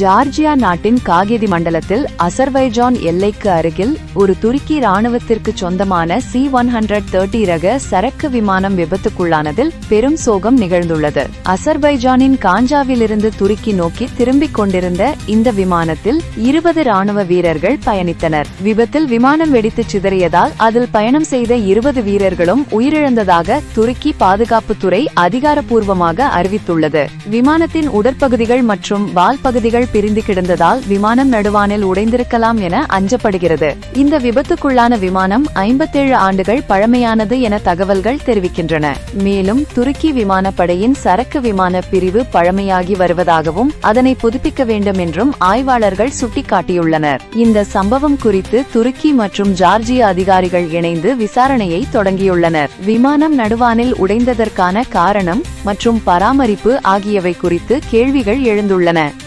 Georgia நாட்டின் காகிதி மண்டலத்தில் அசர்வைஜான் எல்லைக்கு அருகில் ஒரு துருக்கி ராணுவத்திற்கு சொந்தமான சி ஒன் ஹண்ட்ரட் தேர்ட்டி ரக சரக்கு விமானம் விபத்துக்குள்ளானதில் பெரும் சோகம் நிகழ்ந்துள்ளது. அசர்பைஜானின் காஞ்சாவிலிருந்து துருக்கி நோக்கி திரும்பிக் கொண்டிருந்த இந்த விமானத்தில் இருபது ராணுவ வீரர்கள் பயணித்தனர். விபத்தில் விமானம் வெடித்துச் சிதறியதால் அதில் பயணம் செய்த இருபது வீரர்களும் உயிரிழந்ததாக துருக்கி பாதுகாப்புத்துறை அதிகாரப்பூர்வமாக அறிவித்துள்ளது. விமானத்தின் உடற்பகுதிகள் மற்றும் வால் பகுதிகள் பிரிந்து கிடந்ததால் விமானம் நடுவானில் உடைந்திருக்கலாம் என அஞ்சப்படுகிறது. இந்த விபத்துக்குள்ளான விமானம் ஐம்பத்தேழு ஆண்டுகள் பழமையானது என தகவல்கள் தெரிவிக்கின்றன. மேலும் துருக்கி விமானப்படையின் சரக்கு விமான பிரிவு பழமையாகி வருவதாகவும் அதனை புதுப்பிக்க வேண்டும் என்றும் ஆய்வாளர்கள் சுட்டிக்காட்டியுள்ளனர். இந்த சம்பவம் குறித்து துருக்கி மற்றும் ஜார்ஜிய அதிகாரிகள் இணைந்து விசாரணையை தொடங்கியுள்ளனர். விமானம் நடுவானில் உடைந்ததற்கான காரணம் மற்றும் பராமரிப்பு ஆகியவை குறித்து கேள்விகள் எழுந்துள்ளன.